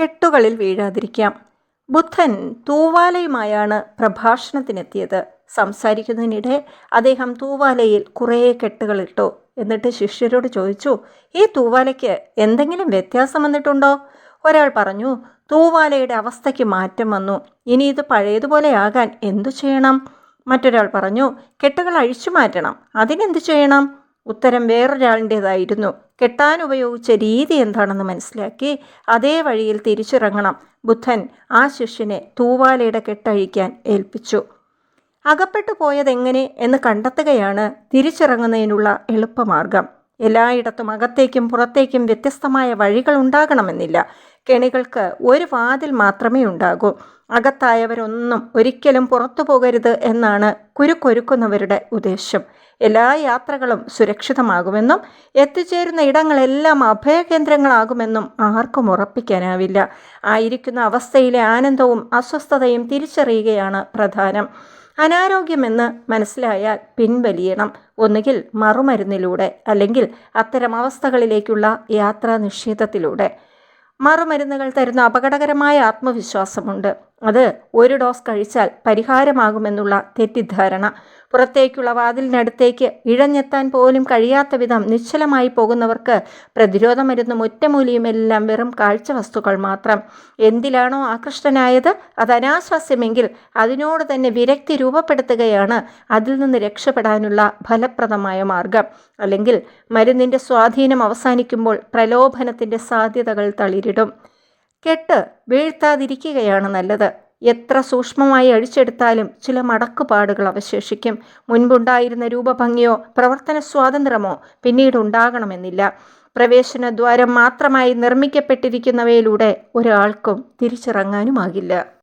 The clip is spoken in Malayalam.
കെട്ടുകളിൽ വീഴാതിരിക്കാം. ബുദ്ധൻ തൂവാലയുമായാണ് പ്രഭാഷണത്തിനെത്തിയത്. സംസാരിക്കുന്നതിനിടെ അദ്ദേഹം തൂവാലയിൽ കുറേ കെട്ടുകളിട്ടു എന്നിട്ട് ശിഷ്യരോട് ചോദിച്ചു ഈ തൂവാലയ്ക്ക് എന്തെങ്കിലും വ്യത്യാസം വന്നിട്ടുണ്ടോ? ഒരാൾ പറഞ്ഞു തൂവാലയുടെ അവസ്ഥയ്ക്ക് മാറ്റം വന്നു. ഇനി ഇത് പഴയതുപോലെയാകാൻ എന്തു ചെയ്യണം? മറ്റൊരാൾ പറഞ്ഞു കെട്ടുകൾ അഴിച്ചു മാറ്റണം. അതിനെന്തു ചെയ്യണം? ഉത്തരം വേറൊരാളിന്റേതായിരുന്നു. കെട്ടാൻ ഉപയോഗിച്ച രീതി എന്താണെന്ന് മനസ്സിലാക്കി അതേ വഴിയിൽ തിരിച്ചിറങ്ങണം. ബുദ്ധൻ ആ ശിഷ്യനെ തൂവാലയുടെ കെട്ടഴിക്കാൻ ഏൽപ്പിച്ചു. അകപ്പെട്ടു പോയതെങ്ങനെ എന്ന് കണ്ടെത്തുകയാണ് തിരിച്ചിറങ്ങുന്നതിനുള്ള എളുപ്പമാർഗം. എല്ലായിടത്തും അകത്തേക്കും പുറത്തേക്കും വ്യത്യസ്തമായ വഴികൾ ഉണ്ടാകണമെന്നില്ല. കെണികൾക്ക് ഒരു വാതിൽ മാത്രമേ ഉണ്ടാകൂ. അകത്തായവരൊന്നും ഒരിക്കലും പുറത്തു പോകരുത് എന്നാണ് കുരുക്കൊരുക്കുന്നവരുടെ ഉദ്ദേശം. എല്ലാ യാത്രകളും സുരക്ഷിതമാകുമെന്നും എത്തിച്ചേരുന്ന ഇടങ്ങളെല്ലാം അഭയകേന്ദ്രങ്ങളാകുമെന്നും ആർക്കും ഉറപ്പിക്കാനാവില്ല. ആയിരിക്കുന്ന അവസ്ഥയിലെ ആനന്ദവും അസ്വസ്ഥതയും തിരിച്ചറിയുകയാണ് പ്രധാനം. അനാരോഗ്യമെന്ന് മനസ്സിലായാൽ പിൻവലിയണം. ഒന്നുകിൽ മറുമരുന്നിലൂടെ അല്ലെങ്കിൽ അത്തരം അവസ്ഥകളിലേക്കുള്ള യാത്രാ നിഷേധത്തിലൂടെ മറുമരുന്നുകൾ തരുന്ന അപകടകരമായ ആത്മവിശ്വാസമുണ്ട്. അത് ഒരു ഡോസ് കഴിച്ചാൽ പരിഹാരമാകുമെന്നുള്ള തെറ്റിദ്ധാരണ. പുറത്തേക്കുള്ള വാതിലിനടുത്തേക്ക് ഇഴഞ്ഞെത്താൻ പോലും കഴിയാത്ത വിധം നിശ്ചലമായി പോകുന്നവർക്ക് പ്രതിരോധ മരുന്നും ഒറ്റമൂലിയുമെല്ലാം വെറും കാഴ്ച വസ്തുക്കൾ മാത്രം. എന്തിലാണോ ആകൃഷ്ടനായത് അത് അനാശ്വാസ്യമെങ്കിൽ അതിനോട് തന്നെ വിരക്തി രൂപപ്പെടുത്തുകയാണ് അതിൽ നിന്ന് രക്ഷപ്പെടാനുള്ള ഫലപ്രദമായ മാർഗം. അല്ലെങ്കിൽ മരുന്നിന്റെ സ്വാധീനം അവസാനിക്കുമ്പോൾ പ്രലോഭനത്തിന്റെ സാധ്യതകൾ തളിരിടും. കെട്ട് വീഴ്ത്താതിരിക്കുകയാണ് നല്ലത്. എത്ര സൂക്ഷ്മമായി അഴിച്ചെടുത്താലും ചില മടക്കുപാടുകൾ അവശേഷിക്കും. മുൻപുണ്ടായിരുന്ന രൂപഭംഗിയോ പ്രവർത്തന സ്വാതന്ത്ര്യമോ പിന്നീട് ഉണ്ടാകണമെന്നില്ല പ്രവേശന ദ്വാരം മാത്രമായി നിർമ്മിക്കപ്പെട്ടിരിക്കുന്നവയിലൂടെ ഒരാൾക്കും തിരിച്ചിറങ്ങാനുമാകില്ല.